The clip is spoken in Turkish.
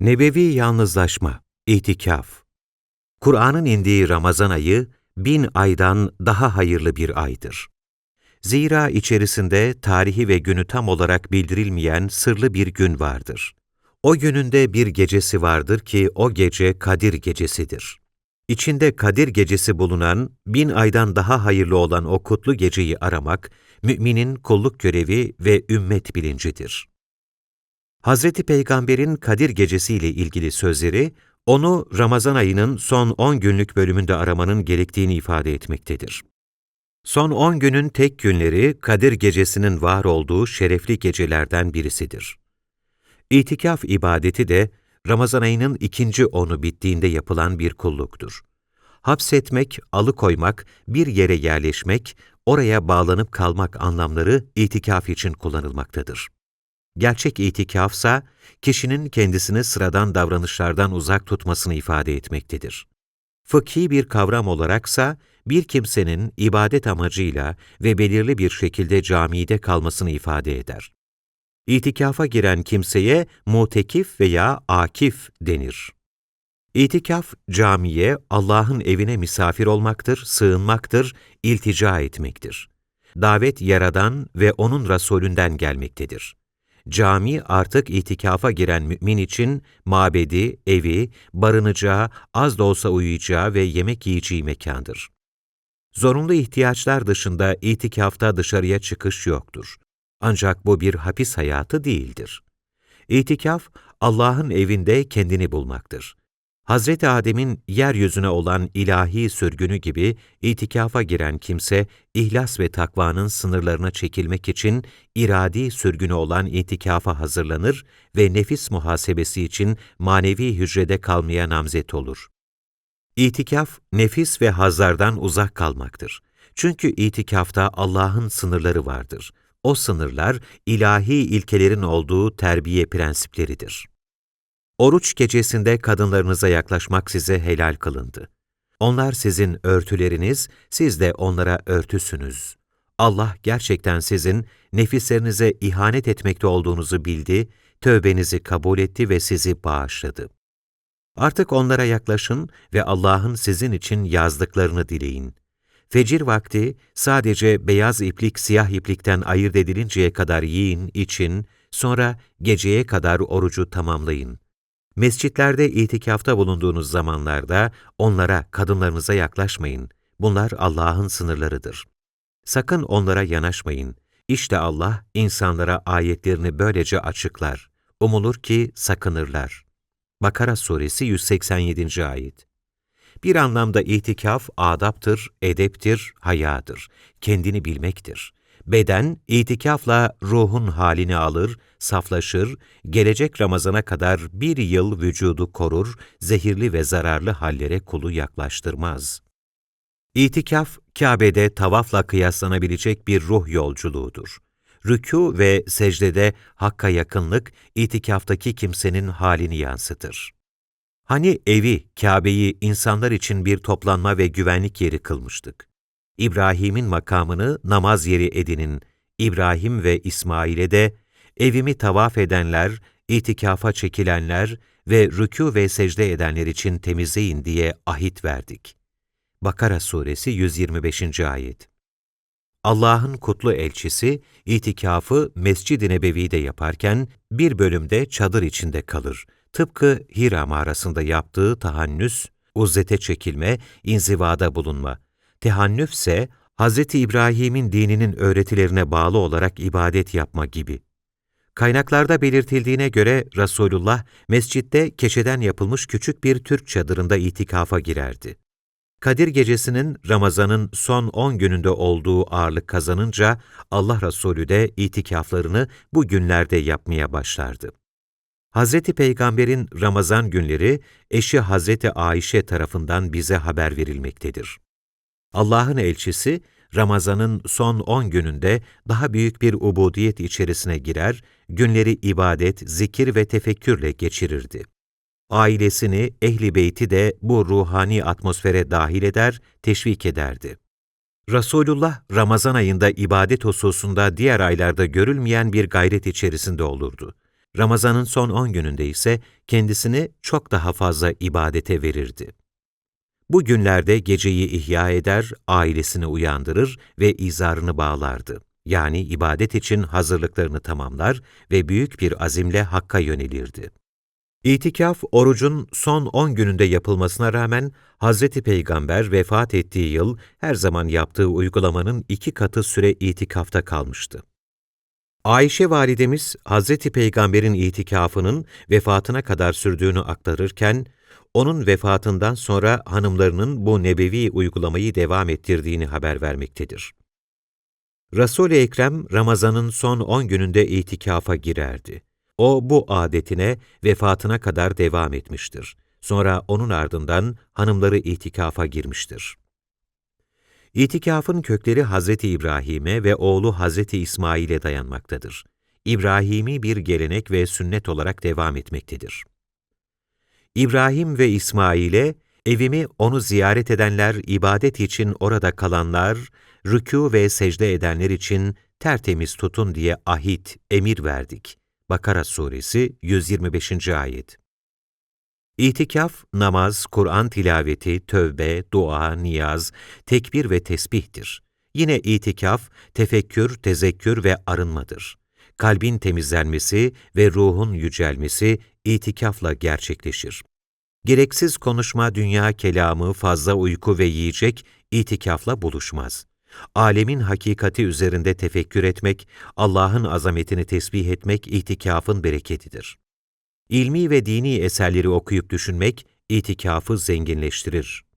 Nebevi yalnızlaşma, itikaf. Kur'an'ın indiği Ramazan ayı, bin aydan daha hayırlı bir aydır. Zira içerisinde tarihi ve günü tam olarak bildirilmeyen sırlı bir gün vardır. O gününde bir gecesi vardır ki o gece Kadir gecesidir. İçinde Kadir gecesi bulunan, bin aydan daha hayırlı olan o kutlu geceyi aramak, müminin kulluk görevi ve ümmet bilincidir. Hazreti Peygamber'in Kadir Gecesi ile ilgili sözleri, onu Ramazan ayının son 10 günlük bölümünde aramanın gerektiğini ifade etmektedir. Son 10 günün tek günleri Kadir Gecesi'nin var olduğu şerefli gecelerden birisidir. İtikaf ibadeti de Ramazan ayının ikinci onu bittiğinde yapılan bir kulluktur. Hapsetmek, alıkoymak, bir yere yerleşmek, oraya bağlanıp kalmak anlamları itikaf için kullanılmaktadır. Gerçek itikafsa, kişinin kendisini sıradan davranışlardan uzak tutmasını ifade etmektedir. Fıkhi bir kavram olaraksa, bir kimsenin ibadet amacıyla ve belirli bir şekilde camide kalmasını ifade eder. İtikafa giren kimseye mutekif veya akif denir. İtikaf, camiye, Allah'ın evine misafir olmaktır, sığınmaktır, iltica etmektir. Davet Yaradan ve O'nun Resulünden gelmektedir. Cami artık itikafa giren mümin için mabedi, evi, barınacağı, az da olsa uyuyacağı ve yemek yiyeceği mekandır. Zorunlu ihtiyaçlar dışında itikafta dışarıya çıkış yoktur. Ancak bu bir hapis hayatı değildir. İtikaf, Allah'ın evinde kendini bulmaktır. Hazreti Adem'in yeryüzüne olan ilahi sürgünü gibi itikafa giren kimse, ihlas ve takvanın sınırlarına çekilmek için iradi sürgünü olan itikafa hazırlanır ve nefis muhasebesi için manevi hücrede kalmaya namzet olur. İtikaf, nefis ve hazlardan uzak kalmaktır. Çünkü itikafta Allah'ın sınırları vardır. O sınırlar, ilahi ilkelerin olduğu terbiye prensipleridir. Oruç gecesinde kadınlarınıza yaklaşmak size helal kılındı. Onlar sizin örtüleriniz, siz de onlara örtüsünüz. Allah gerçekten sizin nefislerinize ihanet etmekte olduğunuzu bildi, tövbenizi kabul etti ve sizi bağışladı. Artık onlara yaklaşın ve Allah'ın sizin için yazdıklarını dileyin. Fecir vakti sadece beyaz iplik siyah iplikten ayırt edilinceye kadar yiyin, için, sonra geceye kadar orucu tamamlayın. Mescitlerde itikafta bulunduğunuz zamanlarda onlara, kadınlarınıza yaklaşmayın. Bunlar Allah'ın sınırlarıdır. Sakın onlara yanaşmayın. İşte Allah insanlara ayetlerini böylece açıklar. Umulur ki sakınırlar. Bakara Suresi 187. Ayet Bir anlamda itikaf adaptır, edeptir, hayadır, kendini bilmektir. Beden, itikafla ruhun halini alır, saflaşır, gelecek Ramazana kadar bir yıl vücudu korur, zehirli ve zararlı hallere kulu yaklaştırmaz. İtikaf, Kabe'de tavafla kıyaslanabilecek bir ruh yolculuğudur. Rükû ve secdede Hakk'a yakınlık, itikaftaki kimsenin halini yansıtır. Hani evi, Kabe'yi insanlar için bir toplanma ve güvenlik yeri kılmıştık. İbrahim'in makamını namaz yeri edinin. İbrahim ve İsmail'e de evimi tavaf edenler, itikafa çekilenler ve rükû ve secde edenler için temizleyin diye ahit verdik. Bakara Suresi 125. Ayet Allah'ın kutlu elçisi, itikafı Mescid-i Nebevi'de yaparken bir bölümde çadır içinde kalır. Tıpkı Hira mağarasında yaptığı tahannüs, uzzete çekilme, inzivada bulunma. Tehannüf ise Hz. İbrahim'in dininin öğretilerine bağlı olarak ibadet yapma gibi. Kaynaklarda belirtildiğine göre Resulullah mescitte keçeden yapılmış küçük bir Türk çadırında itikafa girerdi. Kadir gecesinin Ramazan'ın son 10 gününde olduğu ağırlık kazanınca Allah Resulü de itikaflarını bu günlerde yapmaya başlardı. Hz. Peygamber'in Ramazan günleri eşi Hz. Ayşe tarafından bize haber verilmektedir. Allah'ın elçisi, Ramazan'ın son 10 gününde daha büyük bir ubudiyet içerisine girer, günleri ibadet, zikir ve tefekkürle geçirirdi. Ailesini, ehli beyti de bu ruhani atmosfere dahil eder, teşvik ederdi. Resulullah, Ramazan ayında ibadet hususunda diğer aylarda görülmeyen bir gayret içerisinde olurdu. Ramazan'ın son 10 gününde ise kendisini çok daha fazla ibadete verirdi. Bu günlerde geceyi ihya eder, ailesini uyandırır ve izarını bağlardı. Yani ibadet için hazırlıklarını tamamlar ve büyük bir azimle Hakk'a yönelirdi. İtikaf, orucun son 10 gününde yapılmasına rağmen Hazreti Peygamber vefat ettiği yıl her zaman yaptığı uygulamanın iki katı süre itikafta kalmıştı. Ayşe validemiz Hazreti Peygamber'in itikafının vefatına kadar sürdüğünü aktarırken, onun vefatından sonra hanımlarının bu nebevi uygulamayı devam ettirdiğini haber vermektedir. Resul-i Ekrem Ramazan'ın son 10 gününde itikafa girerdi. O bu adetine vefatına kadar devam etmiştir. Sonra onun ardından hanımları itikafa girmiştir. İtikafın kökleri Hazreti İbrahim'e ve oğlu Hazreti İsmail'e dayanmaktadır. İbrahimi bir gelenek ve sünnet olarak devam etmektedir. İbrahim ve İsmail'e, evimi onu ziyaret edenler, ibadet için orada kalanlar, rükû ve secde edenler için tertemiz tutun diye ahit, emir verdik. Bakara Suresi 125. Ayet İtikaf, namaz, Kur'an tilaveti, tövbe, dua, niyaz, tekbir ve tesbihtir. Yine itikaf, tefekkür, tezekkür ve arınmadır. Kalbin temizlenmesi ve ruhun yücelmesi itikafla gerçekleşir. Gereksiz konuşma, dünya kelamı, fazla uyku ve yiyecek itikafla buluşmaz. Alemin hakikati üzerinde tefekkür etmek, Allah'ın azametini tesbih etmek itikafın bereketidir. İlmi ve dini eserleri okuyup düşünmek itikafı zenginleştirir.